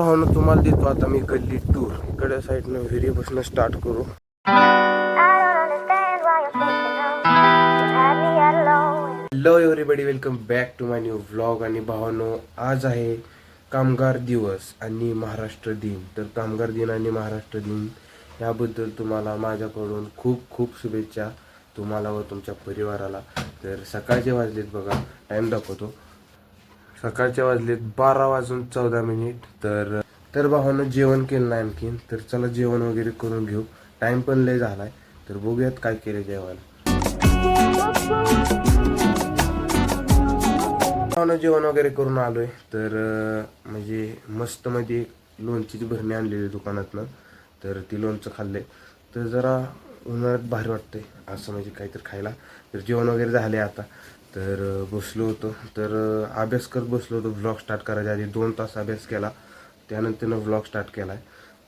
हो तुम्हाला देतो आता मी गल्ली टूर इकडे साईडनं विहिरी बसणं स्टार्ट करू. Hello everybody welcome back to my new vlog आणि भावानो आज आहे कामगार दिवस आणि महाराष्ट्र दिन. तर कामगार दिन आणि महाराष्ट्र दिन याबद्दल तुम्हाला माझ्याकडून खूप खूप शुभेच्छा तुम्हाला व तुमच्या परिवाराला. तर सकाळचे वाजलेत बघा. टाईम दाखवतो. सकाळच्या वाजलेत बारा वाजून चौदा मिनिट. तर तर भावानं हो जेवण केलं नाही आणखीन. तर चला जेवण वगैरे करून घेऊ. टाइम पण लय झालाय. तर बघूयात काय केलं जेवण. हो भावानं जेवण वगैरे करून आलोय. तर म्हणजे मस्त मध्ये लोणचीची भरणी आणलेली दुकानातनं. तर ती लोणचं खाल्ले तर जरा उन्हाळ्यात भारी वाटतंय. असं म्हणजे काहीतरी खायला. तर जेवण वगैरे झाले आता. तर बसलो होतो. तर अभ्यास करत बसलो होतो. ब्लॉग स्टार्ट करायच्या आधी दोन तास अभ्यास केला. त्यानंतरनं ब्लॉग स्टार्ट केला आहे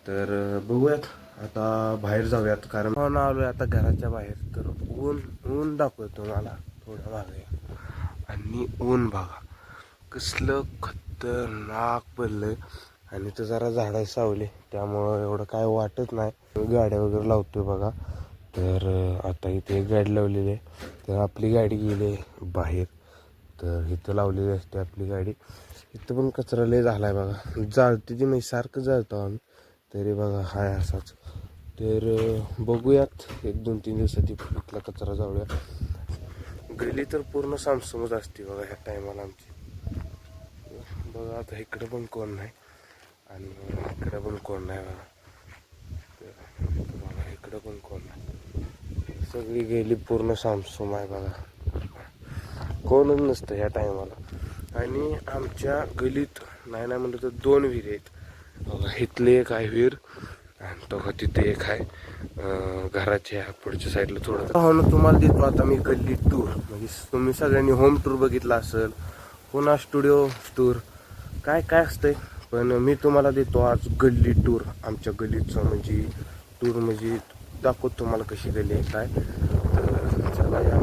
तर बघूयात. आता बाहेर जाऊयात. कारण हो ना आलोय आता घराच्या बाहेर. तर ऊन ऊन दाखवतो मला थोडं मागे. आणि ऊन बघा. कसलं खतरनाक आहे आणि तर जरा झाडं सावले. त्यामुळं एवढं काय वाटत नाही. गाड्या वगैरे लावतोय बघा. तर आता इथे एक गाडी लावलेली आहे. तर आपली गाडी गेली आहे बाहेर. तर इथं लावलेली असते आपली गाडी. इथं पण कचरा लय झाला आहे बघा. जाळते ती म्हणजे सारखं जाळतो आम्ही. तरी बघा हाय असाच. तर बघूयात. एक दोन तीन दिवसात इथला कचरा जाऊया गली तर पूर्ण सामसमच असते बघा ह्या टायमाला आमची. बघा आता इकडं पण कोण नाही. आणि इकडं पण कोण नाही बघा. तर बघा इकडं पण कोण नाही. सगळी गेली पूर्ण सामसूम आहे बघा. कोणच नसतं ह्या टायमाला आणि आमच्या गलीत नाही नाही म्हणलं तर दोन विहीर आहेत. बघा इथले एक आहे विहीर आणि तो का तिथे एक आहे. घराच्या पुढच्या साईडला थोडं. हो ना तुम्हाला देतो आता मी गल्ली टूर म्हणजे तुम्ही सगळ्यांनी होम टूर बघितला असेल पुन्हा स्टुडिओ टूर काय काय असतंय? पण मी तुम्हाला देतो आज गल्ली टूर आमच्या गल्लीचं म्हणजे टूर म्हणजे दाखवतो तुम्हाला कशी गेली आहे काय. तर चला या.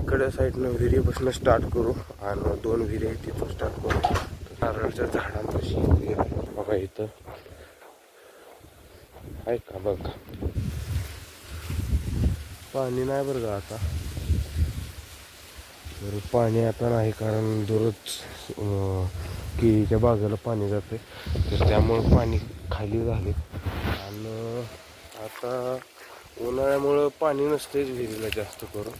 इकडे साईडनं विहिरी बसणं स्टार्ट करू आणि दोन विहिरी आहेत तिथून स्टार्ट करू. नारळच्या झाडांपाशी विहीर आहे. बघा इथं. आहे का बघ. पाणी नाही बरं का आता. तर पाणी आता नाही कारण दररोज केळीच्या बाजूला पाणी जाते तर त्यामुळं पाणी खाली झाले. आणि आता उन्हाळ्यामुळं पाणी नसतेच विहिरीला जास्त करून.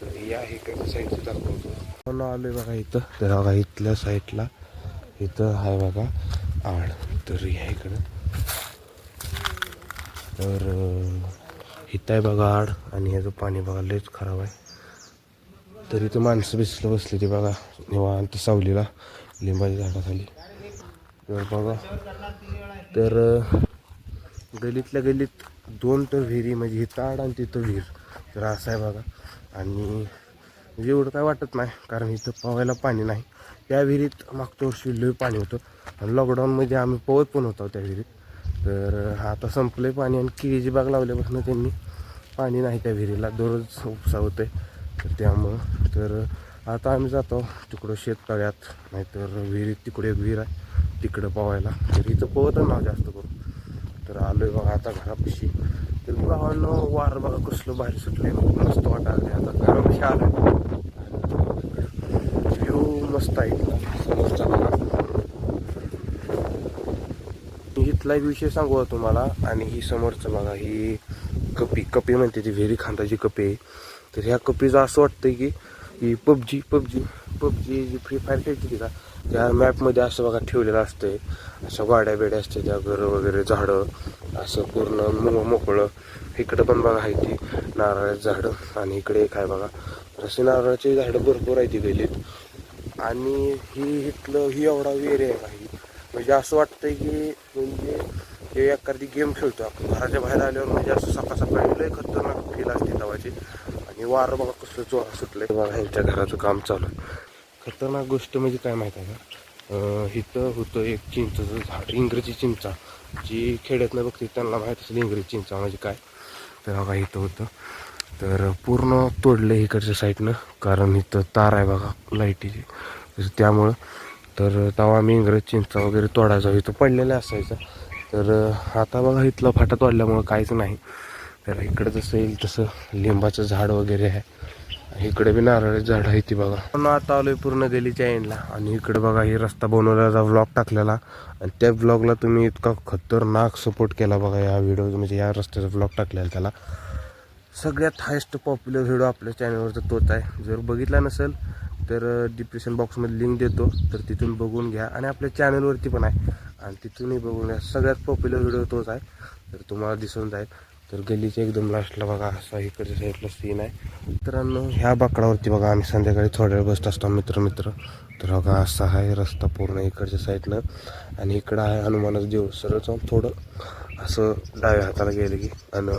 तर या इकडच्या साईडचं दाखवतो. पण आलोय बघा इथं. तर बघा इथल्या साईडला इथं आहे बघा आड. तर या इकडं. तर इथं आहे बघा आड आणि ह्याचं पाणी बघा लयच खराब आहे. तर इथं माणसं बिसलं बसली ती बघा. निवांत सावलीला लिंबाच्या झाडाखाली. तर बघा. तर गलीतल्या गलीत दोन तर विहिरी म्हणजे इथं ताड आणि तिथं विहीर. तर असं आहे बघा. आणि म्हणजे एवढं काय वाटत नाही कारण इथं पवायला पाणी नाही. त्या विहिरीत मागच्या वर्षी लय पाणी होतं. आणि लॉकडाऊनमध्ये आम्ही पोवत पण होतो त्या विहिरीत. तर आता संपलंय पाणी आणि केळीची बाग लावल्यापासून त्यांनी पाणी नाही त्या विहिरीला. दररोज उपसा होते तर त्यामुळं. तर आता आम्ही जातो तिकडं शेततळ्यात. नाहीतर विहिरीत तिकडे एक विहीर आहे तिकडं पोवायला तर इथं पोहतच नाव जास्त करून तर आलोय बघा आता घरापाशी. तर गावानं वार बघा कसलं बाहेर सुटले मस्त वाटायला आता. घरापाशी आलं व्ह्यू मस्त आहे. इथला समोरचा बघा इथला एक विषय सांगू तुम्हाला. आणि ही समोरचं बघा ही कपी. कपी म्हणते ती व्हेरी खांदाची कपी आहे. तर ह्या कपीचं असं वाटतंय की ही पबजी पबजी पबजी जी फ्री फायर खेळते का त्या मॅपमध्ये असं बघा ठेवलेलं असतंय. अशा वाड्या बिड्या असते त्या घरं वगैरे झाडं असं पूर्ण मो मोकळं. इकडं पण बघा आहे ती नारळाची झाडं आणि इकडे एक आहे बघा. असे अशी नारळाची झाडं भरपूर आहे ती गेलीत आणि ही इथलं ही एवढा वेर आहे काही म्हणजे असं वाटतंय की म्हणजे हे एखादी गेम खेळतो आपण. घराच्या बाहेर आल्यावर म्हणजे असं सकाळ सकाळी लय खतरनाक फील असते तवाची. आणि वारं बघा कसलं जोर सुटलं बघा ह्यांच्या घराचं काम चालू. आहे खतरनाक गोष्ट म्हणजे काय माहीत आहे का? इथं होतं एक चिंचाचं झाड इंग्रजी चिंचा. जी खेड्यातनं बघते त्यांना माहीत असेल इंग्रजी चिंचा म्हणजे काय. तर बघा इथं होतं. तर पूर्ण तोडलं इकडच्या साईडनं कारण इथं तार आहे बघा लाईटीची. तर त्यामुळं तर तेव्हा आम्ही इंग्रज चिंचा वगैरे तोडायचा. इथं पडलेला असायचा. तर आता बघा इथला फाटा तोडल्यामुळं काहीच नाही. तर इकडं जसं येईल तसं लिंबाचं झाड वगैरे आहे. इकडे बी नारळाची झाड आहे ती बघा. पण आता आलोय पूर्ण गलीच्या एंडला आणि इकडे बघा हे रस्ता बनवल्याचा व्लॉग टाकलेला. आणि त्या ब्लॉगला तुम्ही इतका खतरनाक सपोर्ट केला बघा या व्हिडिओ म्हणजे या रस्त्याचा ब्लॉग टाकलेला त्याला. सगळ्यात हायस्ट पॉप्युलर व्हिडिओ आपल्या चॅनलवरचा तोच आहे. जर बघितला नसेल तर डिस्क्रिप्शन बॉक्समध्ये लिंक देतो. तर तिथून बघून घ्या. आणि आपल्या चॅनलवरती पण आहे. आणि तिथूनही बघून घ्या. सगळ्यात पॉप्युलर व्हिडिओ तोच आहे. तर तुम्हाला दिसून जाईल. तर गल्लीच्या एकदम लास्टला बघा असा इकडच्या साईडला सीन आहे. मित्रांनो ह्या बाकडावरती बघा आम्ही संध्याकाळी थोड्या वेळ बसत असतो मित्र मित्र तर बघा असा आहे रस्ता पूर्ण इकडच्या साईडनं आणि इकडं आहे हनुमानाचं देऊळ. सरळ जाऊन थोडं असं डाव्या हाताला गेलं की आणि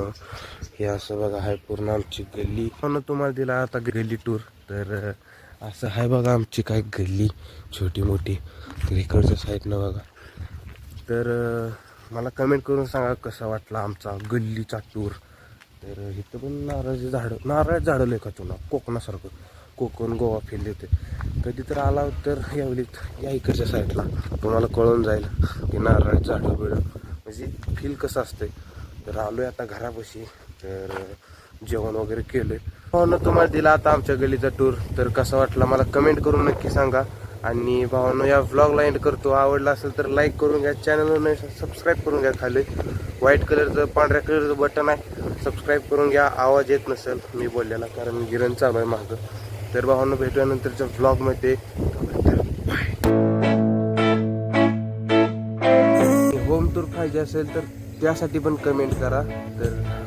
हे असं बघा आहे पूर्ण आमची गल्ली. पण तुम्हाला दिला आता गल्ली टूर तर असं आहे बघा आमची काय गल्ली छोटी मोठी तर इकडच्या साईडनं बघा. तर मला कमेंट करून सांगा कसा वाटला आमचा गल्लीचा टूर तर इथं पण नारळाची झाडं नारळाची झाडं लय का तुला कोकणासारखं. कोकण गोवा फिरले होते कधी तर आला तर यावलीत या इकडच्या साईडला तुम्हाला कळून जाईल की नारळाची झाडं बिडं. म्हणजे फील कसं असतंय. तर आलोय आता घरापाशी. तर जेवण वगैरे केलंय. हो ना तुम्हाला दिला आता आमच्या गलीचा टूर तर कसा वाटला मला कमेंट करून नक्की सांगा. आणि भावानं या व्लॉगला एंड करतो. आवडला असेल तर लाईक करून घ्या. चॅनलवर नाही सबस्क्राईब करून घ्या खाली. व्हाईट कलरचं पांढऱ्या कलरचं बटन आहे. सबस्क्राईब करून घ्या. आवाज येत नसेल मी बोललेला कारण गिरण चालू आहे माझं तर भावानं भेटूया नंतरच्या व्लॉगमध्ये होम टूर पाहिजे असेल तर त्यासाठी पण कमेंट करा. तर